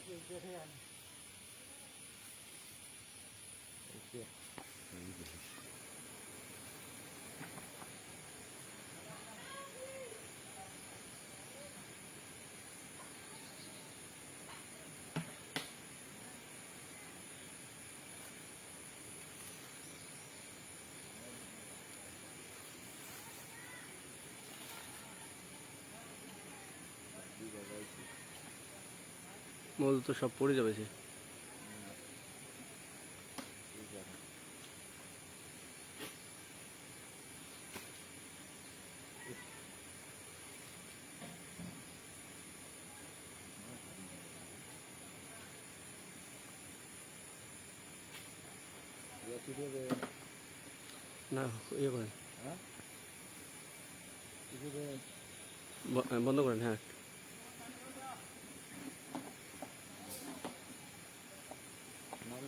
right with your hand. Thank you. মধু তো সব পড়ে যাবে সে। না ইয়ে করেন। বন্ধ করেন হ্যাঁ।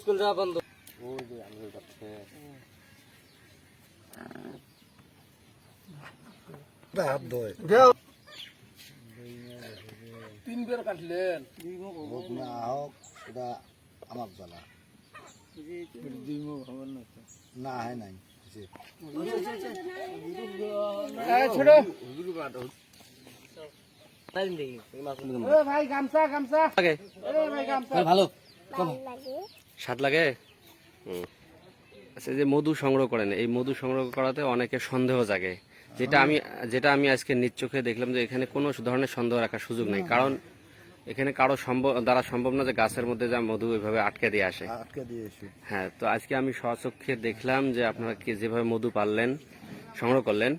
স্কুল যাওয়া বন্ধ ওই যে আমি যাচ্ছে হাত ধোয় তিন বের কাটলেন। না হোক আমার জ্বালা। না হয় নাই কিছু। ছোট। ভাই গামছা গামছা। লাগে। ভাই গামছা। ভালো। স্বাদ লাগে? আচ্ছা যে মধু সংগ্রহ করেন এই মধু সংগ্রহ করাতে অনেকে সন্দেহ জাগে। যেটা আমি যেটা আমি আজকে নিজ চোখে দেখলাম যে এখানে কোনো ধরনের সন্দেহ রাখার সুযোগ নেই। কারণ এখানে কারও সম্ভব দ্বারা সম্ভব না যে গাছের মধ্যে যা মধু এভাবে আটকে দিয়ে আসে। হ্যাঁ তো আজকে আমি স্বচক্ষে দেখলাম যে আপনারা কি যেভাবে মধু পারলেন সংগ্রহ করলেন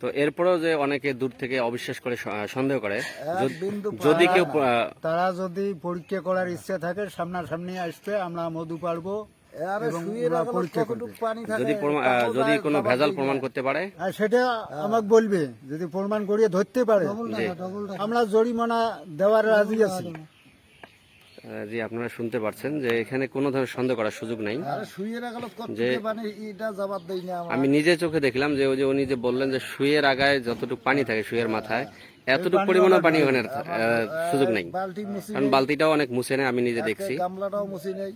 তো এরপরেও যে অনেকে দূর থেকে অবিশ্বাস করে সন্দেহ করে যদি কেউ তারা যদি পরীক্ষা করার ইচ্ছা থাকে সামনাসামনি আসবে আমরা মধু পারব এবং পরীক্ষা করবে। যদি প্রমা- আহ, যদি কোনো ভেজাল প্রমাণ করতে পারে? আর সেটা আমাকে বলবে। যদি প্রমাণ করিয়ে ধরতে পারে। জি। আমরা জরিমানা দেওয়ার রাজি আছি। আহ, জি আপনারা শুনতে পারছেন যে এখানে কোনো ধরনের সন্দেহ করার সুযোগ নাই। আরে শুয়ে রাখল যে- কতটুকু এটা জবাব দেই না আমার। আমি নিজে চোখে দেখলাম যে ওই যে উনি যে বললেন যে শুয়ের আগায় যতটুকু পানি থাকে শুয়ের মাথায় এতটুকু পরিমাণে পানি ওখানে আহ, সুযোগ নেই। বালতি মুছি কারণ বালতিটাও অনেক মুছে নেয় আমি নিজে দেখছি। গামলাটাও মুছি নেই।